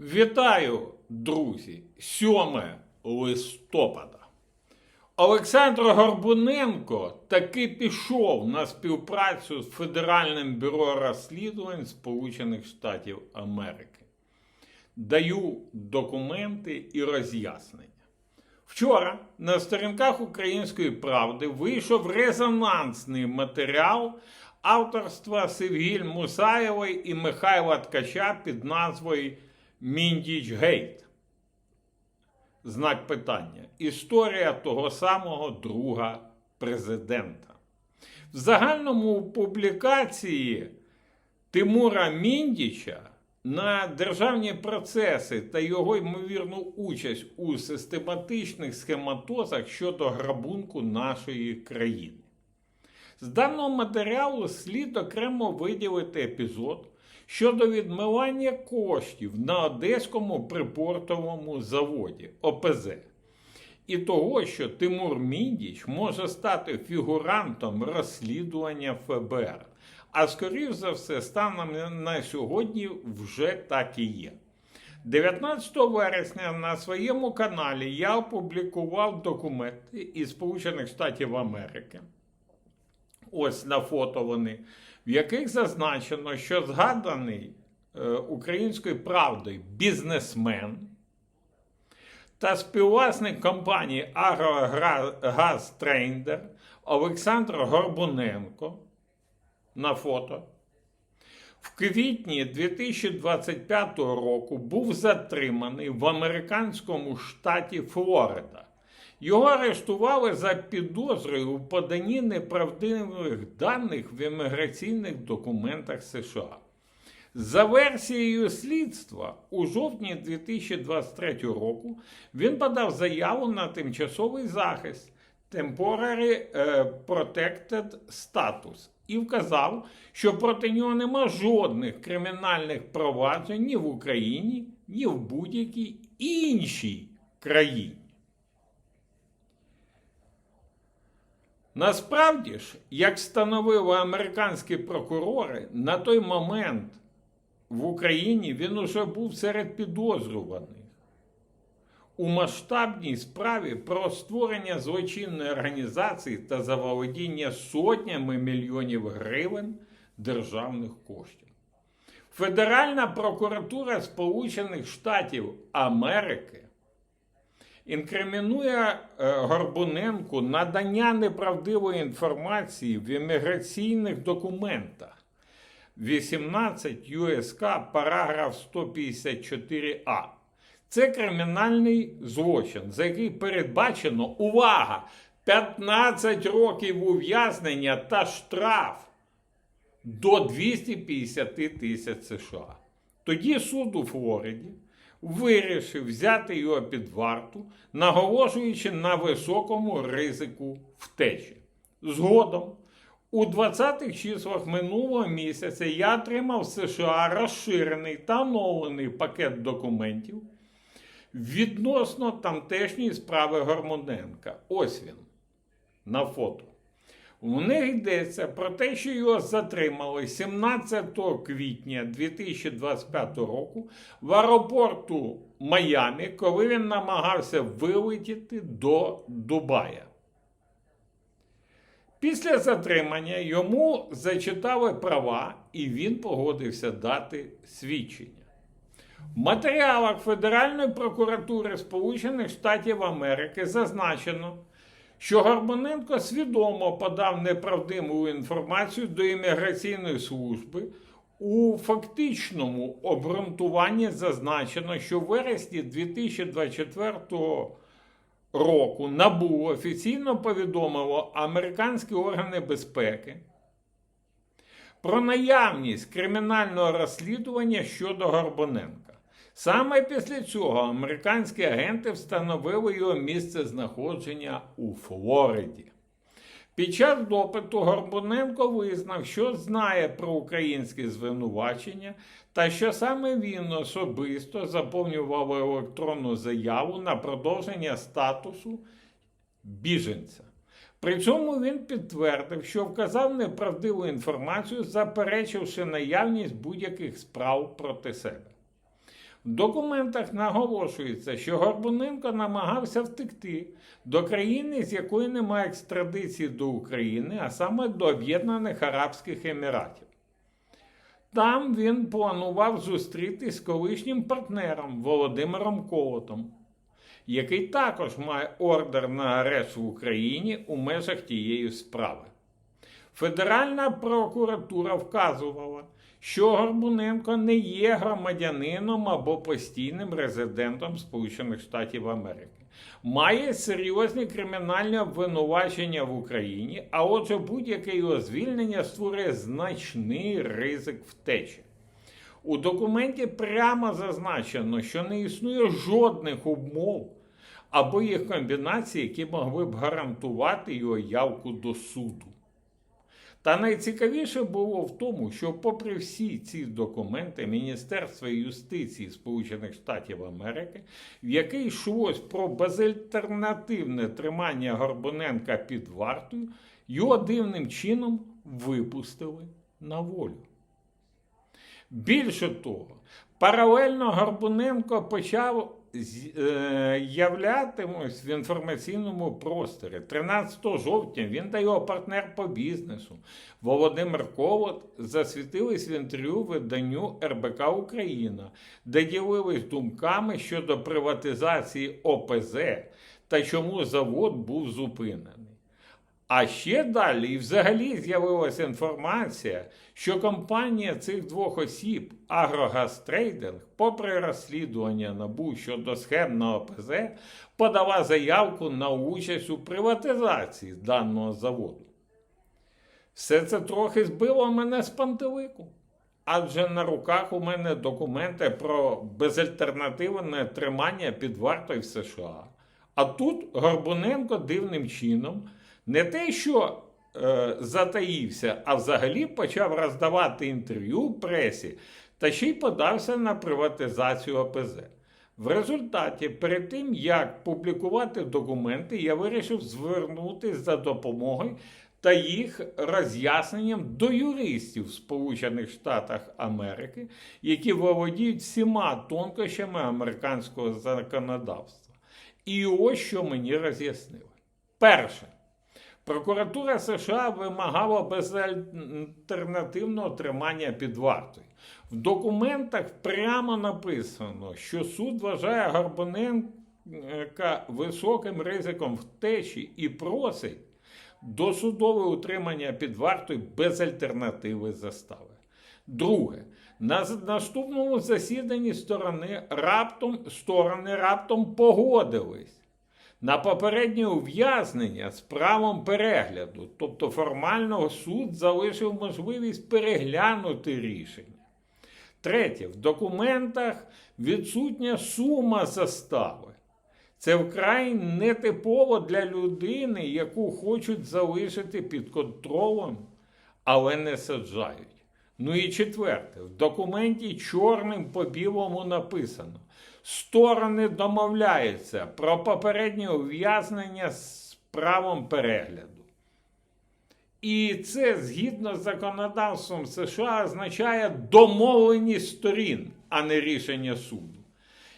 Вітаю, друзі! 7 листопада. Олександр Горбуненко таки пішов на співпрацю з Федеральним бюро розслідувань Сполучених Штатів Америки. Даю документи і роз'яснення. Вчора на сторінках Української правди вийшов резонансний матеріал авторства Севгіль Мусаєвої і Михайла Ткача під назвою Міндіч Гейт. Знак питання. Історія того самого друга президента. В загальному публікації Тимура Міндіча на державні процеси та його ймовірну участь у систематичних схематозах щодо грабунку нашої країни. З даного матеріалу слід окремо виділити епізод щодо відмивання коштів на Одеському припортовому заводі ОПЗ. І того, що Тимур Міндіч може стати фігурантом розслідування ФБР. А скоріш за все, станом на сьогодні вже так і є. 19 вересня на своєму каналі я опублікував документи із Сполучених Штатів Америки. Ось на фото вони, в яких зазначено, що згаданий е, українською правдою бізнесмен та співвласник компанії Агрогаз Олександр Горбуненко на фото в квітні 2025 року був затриманий в американському штаті Флорида. Його арештували за підозрою у поданні неправдивих даних в імміграційних документах США. За версією слідства, у жовтні 2023 року він подав заяву на тимчасовий захист Temporary е, Protected Status і вказав, що проти нього нема жодних кримінальних проваджень ні в Україні, ні в будь-якій іншій країні. Насправді ж, як встановили американські прокурори, на той момент в Україні він уже був серед підозрюваних у масштабній справі про створення злочинної організації та заволодіння сотнями мільйонів гривень державних коштів. Федеральна прокуратура Сполучених Штатів Америки інкримінує е, Горбуненку надання неправдивої інформації в імміграційних документах. 18 ЮСК, параграф 154а. Це кримінальний злочин, за який передбачено увага! 15 років ув'язнення та штраф до 250 тисяч США. Тоді суд у Флориді вирішив взяти його під варту, наголошуючи на високому ризику втечі. Згодом, у 20-х числах минулого місяця я отримав з США розширений та оновлений пакет документів відносно тамтешньої справи Гормоненка. Ось він на фото. У них йдеться про те, що його затримали 17 квітня 2025 року в аеропорту Майамі, коли він намагався вилетіти до Дубая. Після затримання йому зачитали права, і він погодився дати свідчення. В матеріалах Федеральної прокуратури Сполучених Штатів Америки зазначено, що Горбаненко свідомо подав неправдиву інформацію до імміграційної служби. У фактичному обґрунтуванні зазначено, що в вересні 2024 року НАБУ офіційно повідомило американські органи безпеки про наявність кримінального розслідування щодо Горбаненка. Саме після цього американські агенти встановили його місце знаходження у Флориді. Під час допиту Горбуненко визнав, що знає про українські звинувачення та що саме він особисто заповнював електронну заяву на продовження статусу біженця. При цьому він підтвердив, що вказав неправдиву інформацію, заперечивши наявність будь-яких справ проти себе. В документах наголошується, що Горбуненко намагався втекти до країни, з якої немає екстрадиції до України, а саме до Об'єднаних Арабських Еміратів. Там він планував зустрітись з колишнім партнером Володимиром Колотом, який також має ордер на арешт в Україні у межах тієї справи. Федеральна прокуратура вказувала, що Горбуненко не є громадянином або постійним резидентом Сполучених Штатів Америки. Має серйозні кримінальні обвинувачення в Україні, а отже, будь-яке його звільнення створює значний ризик втечі. У документі прямо зазначено, що не існує жодних умов або їх комбінацій, які могли б гарантувати його явку до суду. Та найцікавіше було в тому, що, попри всі ці документи Міністерства юстиції Сполучених Штатів Америки, в якій йшлось про безальтернативне тримання Горбуненка під вартою, його дивним чином випустили на волю. Більше того, паралельно Горбуненко почав з- е, в інформаційному просторі. 13 жовтня він та його партнер по бізнесу Володимир Ковод засвітились в інтерв'ю виданню РБК Україна, де ділились думками щодо приватизації ОПЗ та чому завод був зупинений. А ще далі і взагалі з'явилася інформація, що компанія цих двох осіб Агрогазтрейдинг, попри розслідування НАБУ щодо схем на ОПЗ, подала заявку на участь у приватизації даного заводу. Все це трохи збило мене з пантелику. Адже на руках у мене документи про безальтернативне тримання під вартою в США. А тут Горбуненко дивним чином не те, що е, затаївся, а взагалі почав роздавати інтерв'ю пресі та ще й подався на приватизацію ОПЗ. В результаті, перед тим як публікувати документи, я вирішив звернутися за допомогою та їх роз'ясненням до юристів в Сполучених Штатах Америки, які володіють всіма тонкощами американського законодавства. І ось що мені роз'яснили. Перше. Прокуратура США вимагала безальтернативного тримання під вартою. В документах прямо написано, що суд вважає Горбуненка високим ризиком втечі і просить досудове утримання під вартою без альтернативи застави. Друге, на наступному засіданні сторони раптом, сторони раптом погодились на попереднє ув'язнення з правом перегляду, тобто формально суд залишив можливість переглянути рішення. Третє, в документах відсутня сума застави. Це вкрай нетипово для людини, яку хочуть залишити під контролем, але не саджають. Ну і четверте, в документі чорним по білому написано: сторони домовляються про попереднє ув'язнення з правом перегляду. І це згідно з законодавством США означає домовленість сторін, а не рішення суду.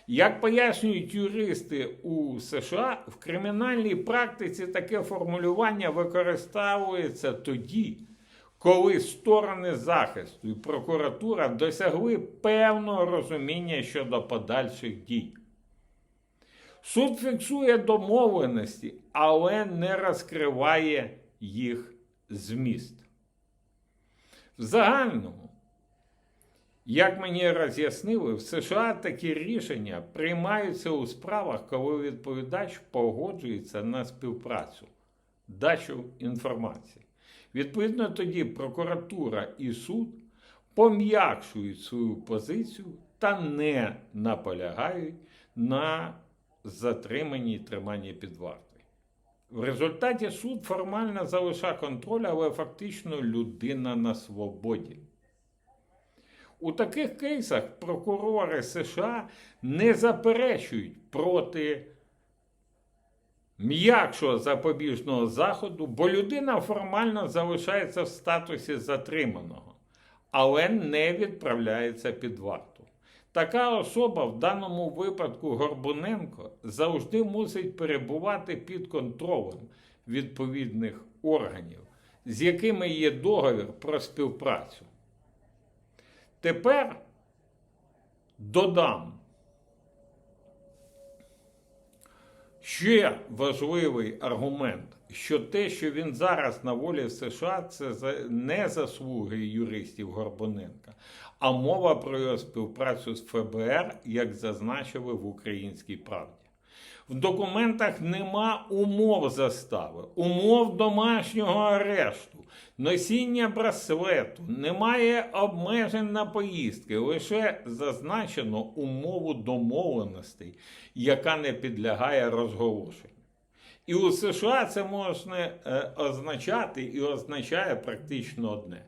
Як пояснюють юристи у США, в кримінальній практиці таке формулювання використовується тоді, коли сторони захисту і прокуратура досягли певного розуміння щодо подальших дій. Суд фіксує домовленості, але не розкриває їх зміст. В загальному, як мені роз'яснили, в США такі рішення приймаються у справах, коли відповідач погоджується на співпрацю, дачу інформації. Відповідно, тоді прокуратура і суд пом'якшують свою позицію та не наполягають на затриманні і триманні під вартою. В результаті суд формально залишає контроль, але фактично людина на свободі. У таких кейсах прокурори США не заперечують проти м'якшого запобіжного заходу, бо людина формально залишається в статусі затриманого, але не відправляється під варту. Така особа, в даному випадку Горбуненко, завжди мусить перебувати під контролем відповідних органів, з якими є договір про співпрацю. Тепер додам. Ще важливий аргумент, що те, що він зараз на волі в США, це не заслуги юристів Горбоненка, а мова про його співпрацю з ФБР, як зазначили в українській правді. В документах нема умов застави, умов домашнього арешту, носіння браслету, немає обмежень на поїздки, лише зазначено умову домовленостей, яка не підлягає розголошенню. І у США це можна е, означати і означає практично одне.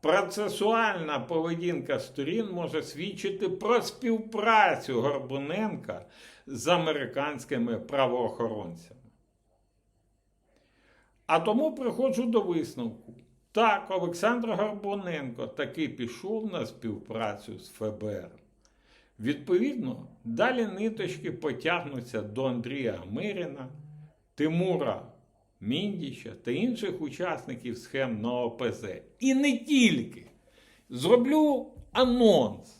Процесуальна поведінка сторін може свідчити про співпрацю Горбуненка з американськими правоохоронцями. А тому приходжу до висновку. Так, Олександр Горбуненко таки пішов на співпрацю з ФБР. Відповідно, далі ниточки потягнуться до Андрія Миріна, Тимура Міндіча та інших учасників схем на ОПЗ. І не тільки. Зроблю анонс.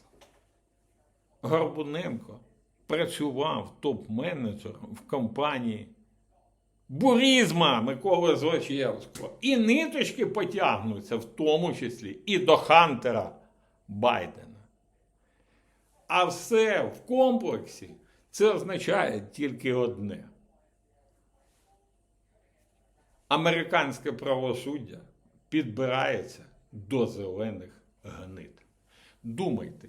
Горбуненко працював топ-менеджером в компанії Бурізма Миколи Злочевського. І ниточки потягнуться, в тому числі і до Хантера Байдена. А все в комплексі це означає тільки одне. Американське правосуддя підбирається до зелених гнид. Думайте,